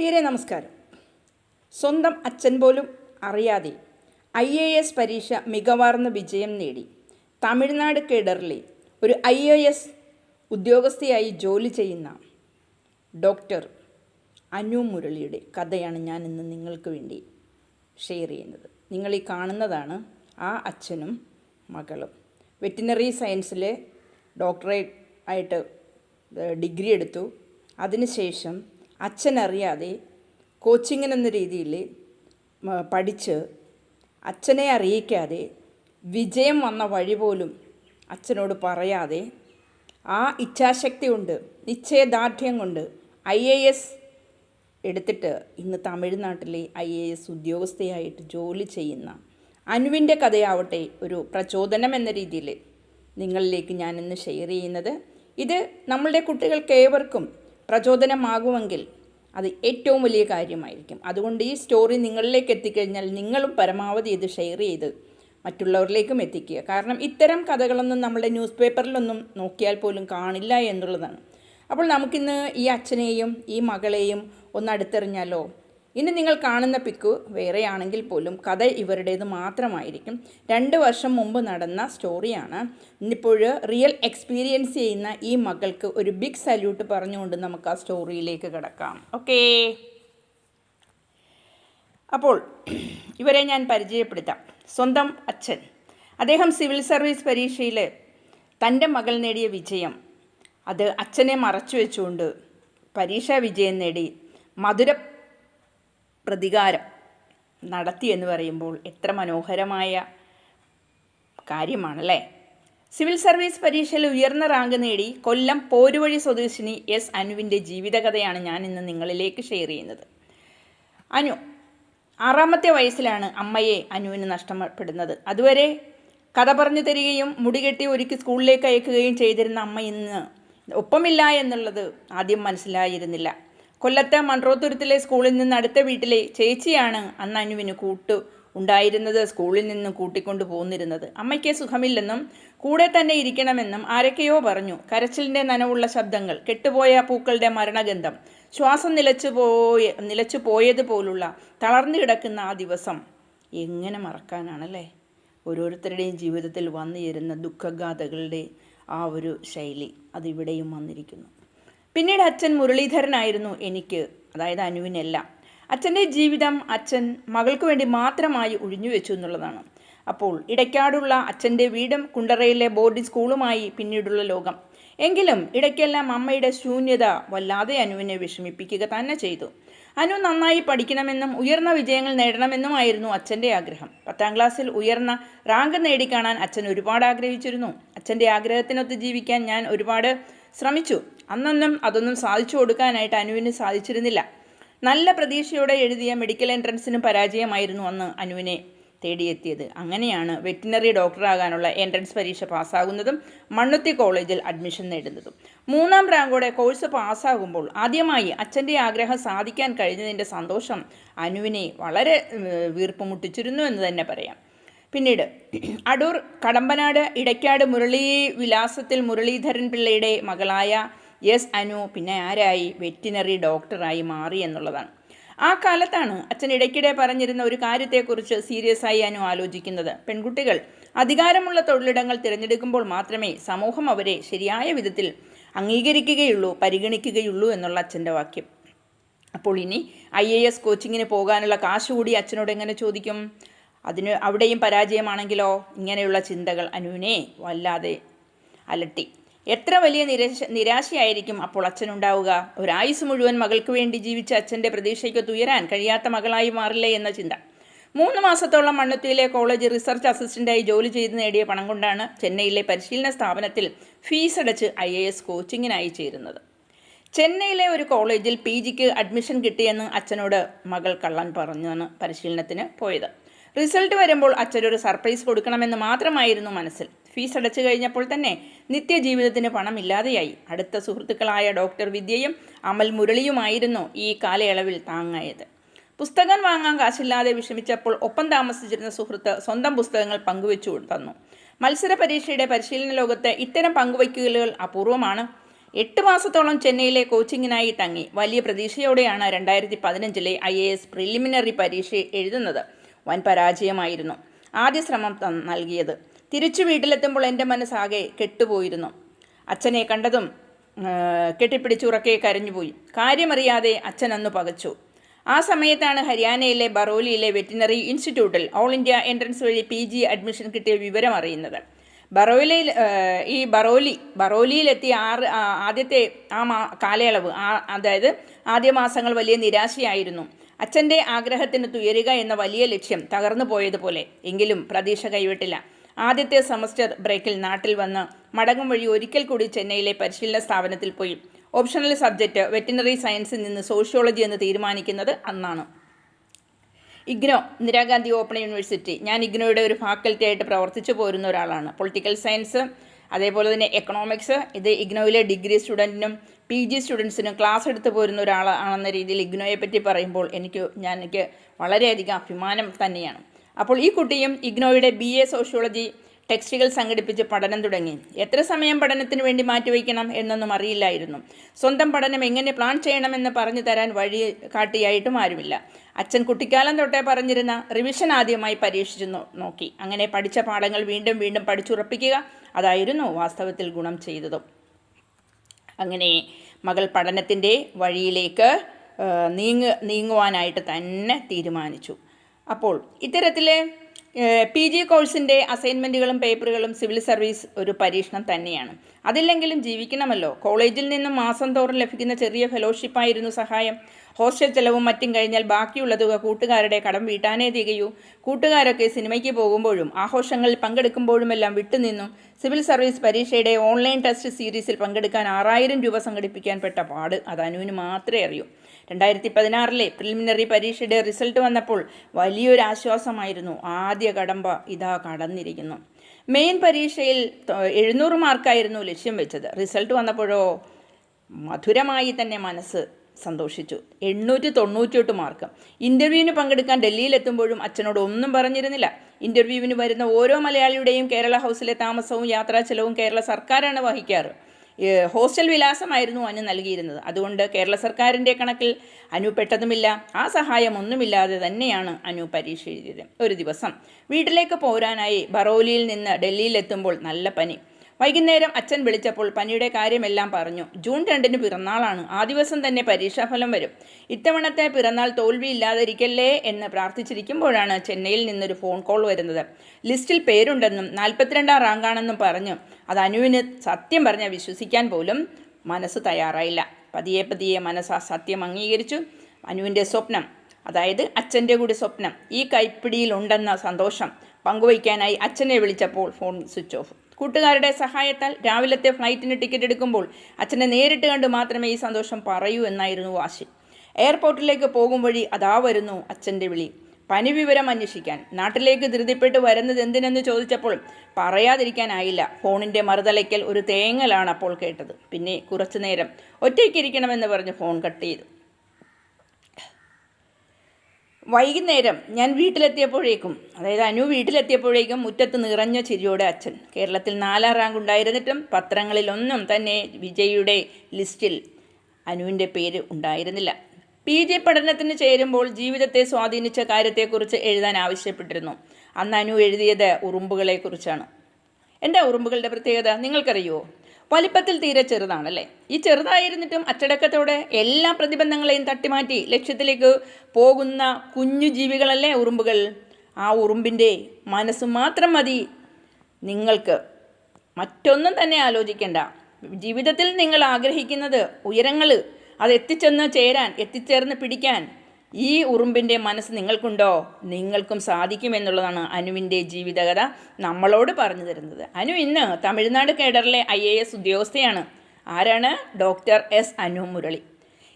പ്രിയരെ നമസ്കാരം. സ്വന്തം അച്ഛൻ പോലും അറിയാതെ ഐ എ എസ് പരീക്ഷ മികവാർന്ന വിജയം നേടി. തമിഴ്നാട് കേഡറിലെ ഒരു ഐ എ എസ് ഉദ്യോഗസ്ഥയായി ജോലി ചെയ്യുന്ന ഡോക്ടർ അനു മുരളിയുടെ കഥയാണ് ഞാൻ ഇന്ന് നിങ്ങൾക്ക് വേണ്ടി ഷെയർ ചെയ്യുന്നത്. നിങ്ങൾ ഈ കാണുന്നതാണ് ആ അച്ഛനും മകളും. വെറ്റിനറി സയൻസിലെ ഡോക്ടറേറ്റ് ആയിട്ട് ഡിഗ്രി എടുത്തു. അതിനുശേഷം അച്ഛനറിയാതെ കോച്ചിങ്ങിന് എന്ന രീതിയിൽ പഠിച്ച് അച്ഛനെ അറിയിക്കാതെ വിജയം വന്ന വഴി പോലും അച്ഛനോട് പറയാതെ ആ ഇച്ഛാശക്തി കൊണ്ട് നിശ്ചയദാർഢ്യം കൊണ്ട് ഐ എ എസ് എടുത്തിട്ട് ഇന്ന് തമിഴ്നാട്ടിലെ ഐ എ എസ് ഉദ്യോഗസ്ഥയായിട്ട് ജോലി ചെയ്യുന്ന അനുവിന്റെ കഥയാവട്ടെ ഒരു പ്രചോദനം എന്ന രീതിയിൽ നിങ്ങളിലേക്ക് ഞാനിന്ന് ഷെയർ ചെയ്യുന്നത്. ഇത് നമ്മളുടെ കുട്ടികൾക്ക് ഏവർക്കും പ്രചോദനമാകുമെങ്കിൽ അത് ഏറ്റവും വലിയ കാര്യമായിരിക്കും. അതുകൊണ്ട് ഈ സ്റ്റോറി നിങ്ങളിലേക്ക് എത്തിക്കഴിഞ്ഞാൽ നിങ്ങളും പരമാവധി ഇത് ഷെയർ ചെയ്ത് മറ്റുള്ളവരിലേക്കും എത്തിക്കുക. കാരണം ഇത്തരം കഥകളൊന്നും നമ്മുടെ ന്യൂസ് പേപ്പറിലൊന്നും നോക്കിയാൽ പോലും കാണില്ല എന്നുള്ളതാണ്. അപ്പോൾ നമുക്കിന്ന് ഈ അച്ഛനെയും ഈ മകളെയും ഒന്ന് അടുത്തെറിഞ്ഞാലോ? ഇനി നിങ്ങൾ കാണുന്ന പിക്കു വേറെയാണെങ്കിൽ പോലും കഥ ഇവരുടേത് മാത്രമായിരിക്കും. രണ്ട് വർഷം മുമ്പ് നടന്ന സ്റ്റോറിയാണ്. ഇന്നിപ്പോൾ റിയൽ എക്സ്പീരിയൻസ് ചെയ്യുന്ന ഈ മകൾക്ക് ഒരു ബിഗ് സല്യൂട്ട് പറഞ്ഞുകൊണ്ട് നമുക്ക് ആ സ്റ്റോറിയിലേക്ക് കിടക്കാം. ഓക്കേ. അപ്പോൾ ഇവരെ ഞാൻ പരിചയപ്പെടുത്താം. സ്വന്തം അച്ഛൻ. അദ്ദേഹം സിവിൽ സർവീസ് പരീക്ഷയിൽ തന്റെ മകൾ നേടിയ വിജയം. അത് അച്ഛനെ മറച്ചു വെച്ചുകൊണ്ട് പരീക്ഷാ വിജയം നേടി. മധുര പ്രതികാരം നടത്തി എന്ന് പറയുമ്പോൾ എത്ര മനോഹരമായ കാര്യമാണല്ലേ? സിവിൽ സർവീസ് പരീക്ഷയിൽ ഉയർന്ന റാങ്ക് നേടി കൊല്ലം പോരുവഴി സ്വദേശിനി എസ് അനുവിന്റെ ജീവിതകഥയാണ് ഞാൻ ഇന്ന് നിങ്ങളിലേക്ക് ഷെയർ ചെയ്യുന്നത്. അനു ആറാമത്തെ വയസ്സിലാണ് അമ്മയെ അനുവിന് നഷ്ടപ്പെടുന്നത്. അതുവരെ കഥ പറഞ്ഞു തരികയും മുടികെട്ടി ഒരുക്കി സ്കൂളിലേക്ക് അയക്കുകയും ചെയ്തിരുന്ന അമ്മ ഇന്ന് ഒപ്പമില്ല എന്നുള്ളത് ആദ്യം മനസ്സിലായിരുന്നില്ല. കൊല്ലത്തെ മൺട്രോത്തുരുത്തിലെ സ്കൂളിൽ നിന്ന് അടുത്ത വീട്ടിലെ ചേച്ചിയാണ് അന്ന് അനുവിന് കൂട്ടു ഉണ്ടായിരുന്നത്. സ്കൂളിൽ നിന്ന് കൂട്ടിക്കൊണ്ടു പോന്നിരുന്നത്. അമ്മയ്ക്ക് സുഖമില്ലെന്നും കൂടെ തന്നെ ഇരിക്കണമെന്നും ആരൊക്കെയോ പറഞ്ഞു. കരച്ചിലിന്റെ നനവുള്ള ശബ്ദങ്ങൾ കെട്ടുപോയ പൂക്കളുടെ മരണഗന്ധം ശ്വാസം നിലച്ചു പോയ നിലച്ചു പോയതുപോലുള്ള തളർന്നു കിടക്കുന്ന ആ ദിവസം എങ്ങനെ മറക്കാനാണല്ലേ? ഓരോരുത്തരുടെയും ജീവിതത്തിൽ വന്നു ചേരുന്ന ദുഃഖഗാഥകളുടെ ആ ഒരു ശൈലി അതിവിടെയും വന്നിരിക്കുന്നു. പിന്നീട് അച്ഛൻ മുരളീധരനായിരുന്നു എനിക്ക് അതായത് അനുവിനെല്ലാം. അച്ഛന്റെ ജീവിതം അച്ഛൻ മകൾക്ക് വേണ്ടി മാത്രമായി ഒഴിഞ്ഞു വെച്ചു എന്നുള്ളതാണ്. അപ്പോൾ ഇടയ്ക്കാടുള്ള അച്ഛന്റെ വീടും കുണ്ടറയിലെ ബോർഡിംഗ് സ്കൂളുമായി പിന്നീടുള്ള ലോകം. എങ്കിലും ഇടയ്ക്കെല്ലാം അമ്മയുടെ ശൂന്യത വല്ലാതെ അനുവിനെ വിഷമിപ്പിക്കുക തന്നെ ചെയ്തു. അനു നന്നായി പഠിക്കണമെന്നും ഉയർന്ന വിജയങ്ങൾ നേടണമെന്നുമായിരുന്നു അച്ഛന്റെ ആഗ്രഹം. പത്താം ക്ലാസ്സിൽ ഉയർന്ന റാങ്ക് നേടിക്കാണാൻ അച്ഛൻ ഒരുപാട് ആഗ്രഹിച്ചിരുന്നു. അച്ഛന്റെ ആഗ്രഹത്തിനൊത്ത് ജീവിക്കാൻ ഞാൻ ഒരുപാട് ശ്രമിച്ചു. അന്നൊന്നും അതൊന്നും സാധിച്ചു കൊടുക്കാനായിട്ട് അനുവിന് സാധിച്ചിരുന്നില്ല. നല്ല പ്രതീക്ഷയോടെ എഴുതിയ മെഡിക്കൽ എൻട്രൻസിന് പരാജയമായിരുന്നു അന്ന് അനുവിനെ തേടിയെത്തിയത്. അങ്ങനെയാണ് വെറ്റിനറി ഡോക്ടറാകാനുള്ള എൻട്രൻസ് പരീക്ഷ പാസ്സാകുന്നതും മണ്ണുത്തി കോളേജിൽ അഡ്മിഷൻ നേടുന്നതും. മൂന്നാം റാങ്കോടെ കോഴ്സ് പാസ്സാകുമ്പോൾ ആദ്യമായി അച്ഛന്റെ ആഗ്രഹം സാധിക്കാൻ കഴിഞ്ഞതിന്റെ സന്തോഷം അനുവിനെ വളരെ വീർപ്പുമുട്ടിച്ചിരുന്നു വീർപ്പ് മുട്ടിച്ചിരുന്നു എന്ന് തന്നെ പറയാം. പിന്നീട് അടൂർ കടമ്പനാട് ഇടയ്ക്കാട് മുരളി വിലാസത്തിൽ മുരളീധരൻ പിള്ളയുടെ മകളായ എസ് അനു പിന്നെ ആരായി? വെറ്റിനറി ഡോക്ടറായി മാറി എന്നുള്ളതാണ്. ആ കാലത്താണ് അച്ഛൻ ഇടയ്ക്കിടെ പറഞ്ഞിരുന്ന ഒരു കാര്യത്തെക്കുറിച്ച് സീരിയസ് ആയി അനു ആലോചിക്കുന്നത്. പെൺകുട്ടികൾ അധികാരമുള്ള തൊഴിലിടങ്ങൾ തിരഞ്ഞെടുക്കുമ്പോൾ മാത്രമേ സമൂഹം അവരെ ശരിയായ വിധത്തിൽ അംഗീകരിക്കുകയുള്ളൂ പരിഗണിക്കുകയുള്ളൂ എന്നുള്ള അച്ഛന്റെ വാക്യം. അപ്പോൾ ഇനി ഐ എ എസ് കോച്ചിങ്ങിന് പോകാനുള്ള കാശ് കൂടി അച്ഛനോട് എങ്ങനെ ചോദിക്കും? അതിന് അവിടെയും പരാജയമാണെങ്കിലോ? ഇങ്ങനെയുള്ള ചിന്തകൾ അനുവിനെ വല്ലാതെ അലട്ടി. എത്ര വലിയ നിരാശ നിരാശയായിരിക്കും അപ്പോൾ അച്ഛനുണ്ടാവുക? ഒരായുസ് മുഴുവൻ മകൾക്ക് വേണ്ടി ജീവിച്ച അച്ഛന്റെ പ്രതീക്ഷയ്ക്ക് തുയരാൻ കഴിയാത്ത മകളായി മാറില്ലേ എന്ന ചിന്ത. മൂന്ന് മാസത്തോളം മണ്ണുത്തിയിലെ കോളേജ് റിസർച്ച് അസിസ്റ്റന്റായി ജോലി ചെയ്ത് നേടിയ പണം കൊണ്ടാണ് ചെന്നൈയിലെ പരിശീലന സ്ഥാപനത്തിൽ ഫീസ് അടച്ച് ഐ എ എസ് കോച്ചിങ്ങിനായി ചേരുന്നത്. ചെന്നൈയിലെ ഒരു കോളേജിൽ പി ജിക്ക് അഡ്മിഷൻ കിട്ടിയെന്ന് അച്ഛനോട് മകൾ കള്ളൻ പറഞ്ഞാണ് പരിശീലനത്തിന് പോയത്. റിസൾട്ട് വരുമ്പോൾ അച്ഛനൊരു സർപ്രൈസ് കൊടുക്കണമെന്ന് മാത്രമായിരുന്നു മനസ്സിൽ. ഫീസ് അടച്ചു കഴിഞ്ഞപ്പോൾ തന്നെ നിത്യജീവിതത്തിന് പണമില്ലാതെയായി. അടുത്ത സുഹൃത്തുക്കളായ ഡോക്ടർ വിദ്യയും അമൽ മുരളിയുമായിരുന്നു ഈ കാലയളവിൽ താങ്ങായത്. പുസ്തകം വാങ്ങാൻ കാശില്ലാതെ വിഷമിച്ചപ്പോൾ ഒപ്പം താമസിച്ചിരുന്ന സുഹൃത്ത് സ്വന്തം പുസ്തകങ്ങൾ പങ്കുവെച്ചു തന്നു. മത്സര പരീക്ഷയുടെ പരിശീലന ലോകത്ത് ഇത്തരം പങ്കുവയ്ക്കലുകൾ അപൂർവമാണ്. എട്ട് മാസത്തോളം ചെന്നൈയിലെ കോച്ചിങ്ങിനായി തങ്ങി. വലിയ പ്രതീക്ഷയോടെയാണ് രണ്ടായിരത്തി പതിനഞ്ചിലെ ഐ എ എസ് പ്രിലിമിനറി പരീക്ഷ എഴുതുന്നത്. വൻ പരാജയമായിരുന്നു ആദ്യ ശ്രമം നൽകിയത്. തിരിച്ചു വീട്ടിലെത്തുമ്പോൾ എന്റെ മനസ്സാകെ കെട്ടുപോയിരുന്നു. അച്ഛനെ കണ്ടതും കെട്ടിപ്പിടിച്ച് ഉറക്കെ കരഞ്ഞുപോയി. കാര്യമറിയാതെ അച്ഛൻ അന്ന് പകച്ചു. ആ സമയത്താണ് ഹരിയാനയിലെ ബറോലിയിലെ വെറ്റിനറി ഇൻസ്റ്റിറ്റ്യൂട്ടിൽ ഓൾ ഇന്ത്യ എൻട്രൻസ് വഴി പി ജി അഡ്മിഷൻ കിട്ടിയ വിവരം അറിയുന്നത്. ബറോലിയിൽ ഈ ബറോലി ബറോലിയിലെത്തിയ ആറ് ആദ്യത്തെ ആ മാ കാലയളവ് ആ അതായത് ആദ്യ മാസങ്ങൾ വലിയ നിരാശയായിരുന്നു. അച്ഛന്റെ ആഗ്രഹത്തിന് തുയരുക എന്ന വലിയ ലക്ഷ്യം തകർന്നു പോയതുപോലെ എങ്കിലും പ്രതീക്ഷ കൈവിട്ടില്ല. ആദ്യത്തെ സെമസ്റ്റർ ബ്രേക്കിൽ നാട്ടിൽ വന്ന് മടങ്ങും വഴി ഒരിക്കൽ കൂടി ചെന്നൈയിലെ പരിശീലന സ്ഥാപനത്തിൽ പോയി. ഓപ്ഷണൽ സബ്ജക്റ്റ് വെറ്റിനറി സയൻസിൽ നിന്ന് സോഷ്യോളജി എന്ന് തീരുമാനിക്കുന്നത് അന്നാണ്. IGNOU Indira Gandhi open university. ഞാൻ ഇഗ്നോയുടെ ഒരു ഫാക്കൽറ്റി ആയിട്ട് പ്രവർത്തിച്ചു പോരുന്ന ഒരാളാണ്. പൊളിറ്റിക്കൽ സയൻസ് അതേപോലെ തന്നെ എക്കണോമിക്സ് ഇത് ഇഗ്നോയിലെ ഡിഗ്രി സ്റ്റുഡന്റിനും പി ജി സ്റ്റുഡൻസിനും ക്ലാസ് എടുത്ത് പോരുന്ന ഒരാളാണെന്ന രീതിയിൽ ഇഗ്നോയെ പറ്റി പറയുമ്പോൾ എനിക്ക് ഞാൻ എനിക്ക് വളരെയധികം അഭിമാനം തന്നെയാണ്. അപ്പോൾ ഈ കുട്ടിയും ഇഗ്നോയുടെ ബി എ സോഷ്യോളജി ടെക്സ്റ്റുകൾ സംഘടിപ്പിച്ച് പഠനം തുടങ്ങി. എത്ര സമയം പഠനത്തിന് വേണ്ടി മാറ്റിവെക്കണം എന്നൊന്നും അറിയില്ലായിരുന്നു. സ്വന്തം പഠനം എങ്ങനെ പ്ലാൻ ചെയ്യണമെന്ന് പറഞ്ഞു തരാൻ വഴി കാട്ടിയായിട്ടും ആരുമില്ല. അച്ഛൻ കുട്ടിക്കാലം തൊട്ടേ പറഞ്ഞിരുന്ന റിവിഷൻ ആദ്യമായി പരീക്ഷിച്ചു നോക്കി. അങ്ങനെ പഠിച്ച പാഠങ്ങൾ വീണ്ടും വീണ്ടും പഠിച്ചുറപ്പിക്കുക അതായിരുന്നു വാസ്തവത്തിൽ ഗുണം ചെയ്തതും. അങ്ങനെ മകൾ പഠനത്തിന്റെ വഴിയിലേക്ക് നീങ്ങ് നീങ്ങ നീങ്ങുവാനായിട്ട് തന്നെ തീരുമാനിച്ചു. അപ്പോൾ ഇത്തരത്തിലെ പി ജി കോഴ്സിന്റെ അസൈൻമെന്റുകളും പേപ്പറുകളും സിവിൽ സർവീസ് ഒരു പരീക്ഷണം തന്നെയാണ്. അതില്ലെങ്കിലും ജീവിക്കണമല്ലോ. കോളേജിൽ നിന്നും മാസം തോറും ലഭിക്കുന്ന ചെറിയ ഫെലോഷിപ്പായിരുന്നു സഹായം. ഹോസ്റ്റൽ ചെലവും മറ്റും കഴിഞ്ഞാൽ ബാക്കിയുള്ള തുക കൂട്ടുകാരുടെ കടം വീട്ടാനേ തികയൂ. കൂട്ടുകാരൊക്കെ സിനിമയ്ക്ക് പോകുമ്പോഴും ആഘോഷങ്ങളിൽ പങ്കെടുക്കുമ്പോഴുമെല്ലാം വിട്ടുനിന്നു. സിവിൽ സർവീസ് പരീക്ഷയുടെ ഓൺലൈൻ ടെസ്റ്റ് സീരീസിൽ പങ്കെടുക്കാൻ ആറായിരം രൂപ സംഘടിപ്പിക്കാൻ പെട്ട പാട് അത് അനുവിന് മാത്രമേ അറിയൂ. രണ്ടായിരത്തി പതിനാറിലെ പ്രിലിമിനറി പരീക്ഷയുടെ റിസൾട്ട് വന്നപ്പോൾ വലിയൊരു ആശ്വാസമായിരുന്നു. ആദ്യ കടമ്പ ഇതാ കടന്നിരിക്കുന്നു. മെയിൻ പരീക്ഷയിൽ എഴുന്നൂറ് മാർക്കായിരുന്നു ലക്ഷ്യം വെച്ചത്. റിസൾട്ട് വന്നപ്പോഴോ മധുരമായി തന്നെ മനസ്സ് സന്തോഷിച്ചു. എണ്ണൂറ്റി തൊണ്ണൂറ്റിയെട്ട് മാർക്ക് ഇന്റർവ്യൂവിന് പങ്കെടുക്കാൻ ഡൽഹിയിലെത്തുമ്പോഴും അച്ഛനോട് ഒന്നും പറഞ്ഞിരുന്നില്ല. ഇന്റർവ്യൂവിന് വരുന്ന ഓരോ മലയാളിയുടെയും കേരള ഹൗസിലെ താമസവും യാത്രാ ചെലവും കേരള സർക്കാരാണ് വഹിക്കാറ്. ഹോസ്റ്റൽ വിലാസമായിരുന്നു അനു നൽകിയിരുന്നത്. അതുകൊണ്ട് കേരള സർക്കാരിന്റെ കണക്കിൽ അനു പെട്ടതുമില്ല. ആ സഹായം ഒന്നുമില്ലാതെ തന്നെയാണ് അനു പരീക്ഷ എഴുതിയത്. ഒരു ദിവസം വീട്ടിലേക്ക് പോരാനായി ബറോലിയിൽ നിന്ന് ഡൽഹിയിലെത്തുമ്പോൾ നല്ല പനി. വൈകുന്നേരം അച്ഛൻ വിളിച്ചപ്പോൾ പനിയുടെ കാര്യമെല്ലാം പറഞ്ഞു. ജൂൺ രണ്ടിന് പിറന്നാളാണ്. ആ ദിവസം തന്നെ പരീക്ഷാഫലം വരും. ഇത്തവണത്തെ പിറന്നാൾ തോൽവിയില്ലാതിരിക്കല്ലേ എന്ന് പ്രാർത്ഥിച്ചിരിക്കുമ്പോഴാണ് ചെന്നൈയിൽ നിന്നൊരു ഫോൺ കോൾ വരുന്നത്. ലിസ്റ്റിൽ പേരുണ്ടെന്നും നാൽപ്പത്തിരണ്ടാം റാങ്കാണെന്നും പറഞ്ഞു. അത് അനുവിന് സത്യം പറഞ്ഞാൽ വിശ്വസിക്കാൻ പോലും മനസ്സ് തയ്യാറായില്ല. പതിയെ പതിയെ മനസ്സ് ആ സത്യം അംഗീകരിച്ചു. അനുവിന്റെ സ്വപ്നം അതായത് അച്ഛന്റെ കൂടി സ്വപ്നം ഈ കൈപ്പിടിയിലുണ്ടെന്ന സന്തോഷം പങ്കുവയ്ക്കാനായി അച്ഛനെ വിളിച്ചപ്പോൾ ഫോൺ സ്വിച്ച് ഓഫ്. കൂട്ടുകാരുടെ സഹായത്താൽ രാവിലത്തെ ഫ്ലൈറ്റിന് ടിക്കറ്റ് എടുക്കുമ്പോൾ അച്ഛനെ നേരിട്ട് കണ്ട് മാത്രമേ ഈ സന്തോഷം പറയൂ എന്നായിരുന്നു വാശി. എയർപോർട്ടിലേക്ക് പോകും വഴി അതാ വരുന്നു അച്ഛന്റെ വിളി. പനി വിവരം അന്വേഷിക്കാൻ. നാട്ടിലേക്ക് ധൃതിപ്പെട്ട് വരുന്നത് എന്തിനെന്ന് ചോദിച്ചപ്പോൾ പറയാതിരിക്കാനായില്ല. ഫോണിന്റെ മറുതലയ്ക്കൽ ഒരു തേങ്ങലാണ് അപ്പോൾ കേട്ടത്. പിന്നെ കുറച്ചു നേരം ഒറ്റയ്ക്കിരിക്കണമെന്ന് പറഞ്ഞ് ഫോൺ കട്ട് ചെയ്തു. വൈകുന്നേരം ഞാൻ വീട്ടിലെത്തിയപ്പോഴേക്കും അതായത് അനു വീട്ടിലെത്തിയപ്പോഴേക്കും മുറ്റത്ത് നിറഞ്ഞ ചിരിയോടെ അച്ഛൻ. കേരളത്തിൽ നാലാം റാങ്ക് ഉണ്ടായിരുന്നിട്ടും പത്രങ്ങളിലൊന്നും തന്നെ വിജയിയുടെ ലിസ്റ്റിൽ അനുവിന്റെ പേര് ഉണ്ടായിരുന്നില്ല. പി ജി പഠനത്തിന് ചേരുമ്പോൾ ജീവിതത്തെ സ്വാധീനിച്ച കാര്യത്തെക്കുറിച്ച് എഴുതാൻ ആവശ്യപ്പെട്ടിരുന്നു. അന്ന് അനു എഴുതിയത് ഉറുമ്പുകളെക്കുറിച്ചാണ്. എന്റെ ഉറുമ്പുകളുടെ പ്രത്യേകത നിങ്ങൾക്കറിയുമോ വലിപ്പത്തിൽ തീരെ ചെറുതാണല്ലേ? ഈ ചെറുതായിരുന്നിട്ടും അച്ചടക്കത്തോടെ എല്ലാ പ്രതിബന്ധങ്ങളെയും തട്ടിമാറ്റി ലക്ഷ്യത്തിലേക്ക് പോകുന്ന കുഞ്ഞു ജീവികളല്ലേ ഉറുമ്പുകൾ? ആ ഉറുമ്പിന്റെ മനസ്സ് മാത്രം മതി. നിങ്ങൾക്ക് മറ്റൊന്നും തന്നെ ആലോചിക്കേണ്ട. ജീവിതത്തിൽ നിങ്ങൾ ആഗ്രഹിക്കുന്നത് ഉയരങ്ങൾ അത് എത്തിച്ചെന്ന് ചേരാൻ എത്തിച്ചേർന്ന് പിടിക്കാൻ ഈ ഉറുമ്പിന്റെ മനസ്സ് നിങ്ങൾക്കുണ്ടോ? നിങ്ങൾക്കും സാധിക്കുമെന്നുള്ളതാണ് അനുവിന്റെ ജീവിതകഥ നമ്മളോട് പറഞ്ഞു തരുന്നത്. അനു ഇന്ന് തമിഴ്നാട് കേഡറിലെ ഐ എ എസ് ഉദ്യോഗസ്ഥയാണ്. ആരാണ്? Doctor S Anu Murali.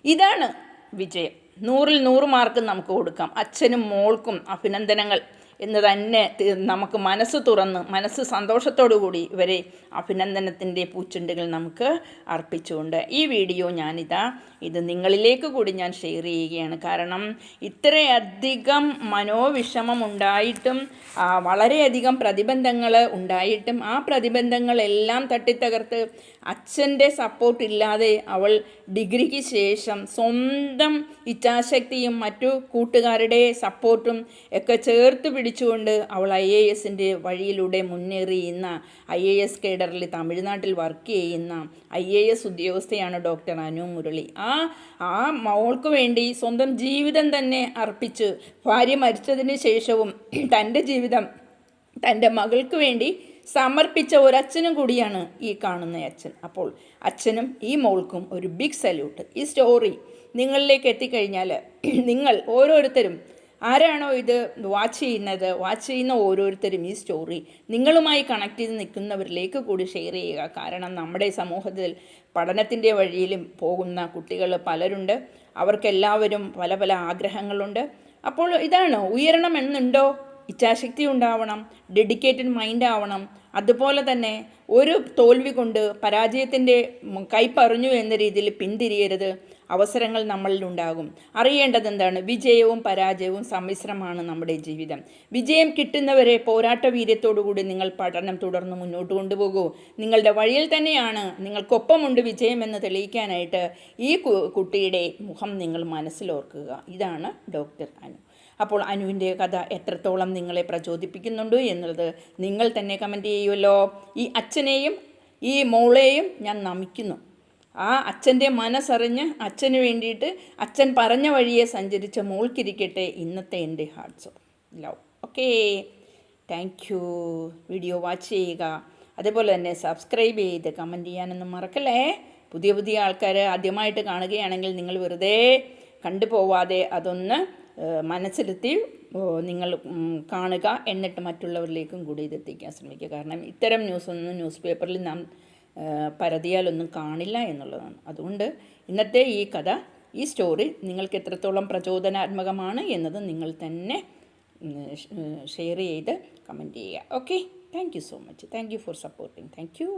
ഇതാണ് വിജയം. നൂറിൽ നൂറ് മാർക്ക് നമുക്ക് കൊടുക്കാം. അച്ഛനും മോൾക്കും അഭിനന്ദനങ്ങൾ. എന്ന് തന്നെ നമുക്ക് മനസ്സ് തുറന്ന് മനസ്സ് സന്തോഷത്തോടു കൂടി ഇവരെ അഭിനന്ദനത്തിന്റെ പൂച്ചുണ്ടുകൾ നമുക്ക് അർപ്പിച്ചുകൊണ്ട് ഈ വീഡിയോ ഞാനിതാ ഇത് നിങ്ങളിലേക്ക് കൂടി ഞാൻ ഷെയർ ചെയ്യുകയാണ്. കാരണം ഇത്രയധികം മനോവിഷമം ഉണ്ടായിട്ടും വളരെയധികം പ്രതിബന്ധങ്ങൾ ഉണ്ടായിട്ടും ആ പ്രതിബന്ധങ്ങളെല്ലാം തട്ടിത്തകർത്ത് അച്ഛന്റെ സപ്പോർട്ട് ഇല്ലാതെ അവൾ ഡിഗ്രിക്ക് ശേഷം സ്വന്തം ഇച്ഛാശക്തിയും മറ്റു കൂട്ടുകാരുടെ സപ്പോർട്ടും ഒക്കെ ചേർത്ത് പിടിച്ചുകൊണ്ട് അവൾ ഐ എ എസിന്റെ വഴിയിലൂടെ മുന്നേറി ഇന്ന് ഐ എ എസ് കേഡറിൽ തമിഴ്നാട്ടിൽ വർക്ക് ചെയ്യുന്ന ഐ എ എസ് ഉദ്യോഗസ്ഥയാണ് ഡോക്ടർ അനു മുരളി. ആ ആ മോൾക്ക് വേണ്ടി സ്വന്തം ജീവിതം തന്നെ അർപ്പിച്ച് ഭാര്യ മരിച്ചതിന് ശേഷവും തന്റെ ജീവിതം തന്റെ മകൾക്ക് വേണ്ടി സമർപ്പിച്ച ഒരച്ഛനും കൂടിയാണ് ഈ കാണുന്ന അച്ഛൻ. അപ്പോൾ അച്ഛനും ഈ മോൾക്കും ഒരു ബിഗ് സല്യൂട്ട് ഈ സ്റ്റോറി നിങ്ങളിലേക്ക് എത്തിക്കഴിഞ്ഞാൽ നിങ്ങൾ ഓരോരുത്തരും ആരാണോ ഇത് വാച്ച് ചെയ്യുന്നത്? വാച്ച് ചെയ്യുന്ന ഓരോരുത്തരും ഈ സ്റ്റോറി നിങ്ങളുമായി കണക്ട് ചെയ്ത് നിൽക്കുന്നവരിലേക്ക് കൂടി ഷെയർ ചെയ്യുക. കാരണം നമ്മുടെ സമൂഹത്തിൽ പഠനത്തിന്റെ വഴിയിലും പോകുന്ന കുട്ടികൾ പലരുണ്ട്. അവർക്കെല്ലാവരും പല പല ആഗ്രഹങ്ങളുണ്ട്. അപ്പോൾ ഇതാണ് ഉയരണം എന്നുണ്ടോ? ഇച്ഛാശക്തി ഉണ്ടാവണം ഡെഡിക്കേറ്റഡ് മൈൻഡ് ആവണം. അതുപോലെ തന്നെ ഒരു തോൽവി കൊണ്ട് പരാജയത്തിന്റെ കൈപ്പറിഞ്ഞു എന്ന രീതിയിൽ പിന്തിരിയരുത്. അവസരങ്ങൾ നമ്മളിൽ ഉണ്ടാകും. അറിയേണ്ടത് എന്താണ് വിജയവും പരാജയവും സമ്മിശ്രമാണ് നമ്മുടെ ജീവിതം. വിജയം കിട്ടുന്നവരെ പോരാട്ട വീര്യത്തോടുകൂടി നിങ്ങൾ പഠനം തുടർന്ന് മുന്നോട്ട് കൊണ്ടുപോകൂ. നിങ്ങളുടെ വഴിയിൽ തന്നെയാണ് നിങ്ങൾക്കൊപ്പമുണ്ട് വിജയമെന്ന് തെളിയിക്കാനായിട്ട് ഈ കുട്ടിയുടെ മുഖം നിങ്ങൾ മനസ്സിലോർക്കുക ഇതാണ് ഡോക്ടർ അനു. അപ്പോൾ അനുവിന്റെ കഥ എത്രത്തോളം നിങ്ങളെ പ്രചോദിപ്പിക്കുന്നുണ്ട് എന്നുള്ളത് നിങ്ങൾ തന്നെ കമന്റ് ചെയ്യുമല്ലോ ഈ അച്ഛനെയും ഈ മോളെയും ഞാൻ നമിക്കുന്നു. ആ അച്ഛന്റെ മനസ്സറിഞ്ഞ് അച്ഛന് വേണ്ടിയിട്ട് അച്ഛൻ പറഞ്ഞ വഴിയെ സഞ്ചരിച്ച മോൾക്കിരിക്കട്ടെ ഇന്നത്തെ എന്റെ hearts love okay thank you video watch ചെയ്യുക. അതേപോലെ തന്നെ സബ്സ്ക്രൈബ് ചെയ്ത് കമന്റ് ചെയ്യാനൊന്നും മറക്കല്ലേ? പുതിയ പുതിയ ആൾക്കാർ ആദ്യമായിട്ട് കാണുകയാണെങ്കിൽ നിങ്ങൾ വെറുതെ കണ്ടുപോവാതെ അതൊന്ന് മനസ്സിലെത്തി നിങ്ങൾ കാണുക. എന്നിട്ട് മറ്റുള്ളവരിലേക്കും കൂടി ഇതെത്തിക്കാൻ ശ്രമിക്കുക. കാരണം ഇത്തരം ന്യൂസൊന്നും ന്യൂസ് പേപ്പറിൽ നാം പരതിയാലൊന്നും കാണില്ല എന്നുള്ളതാണ്. അതുകൊണ്ട് ഇന്നത്തെ ഈ കഥ ഈ സ്റ്റോറി നിങ്ങൾക്ക് എത്രത്തോളം പ്രചോദനാത്മകമാണ് എന്നത് നിങ്ങൾ തന്നെ ഷെയർ ചെയ്ത് കമന്റ് ചെയ്യുക. Okay thank you so much thank you for supporting thank you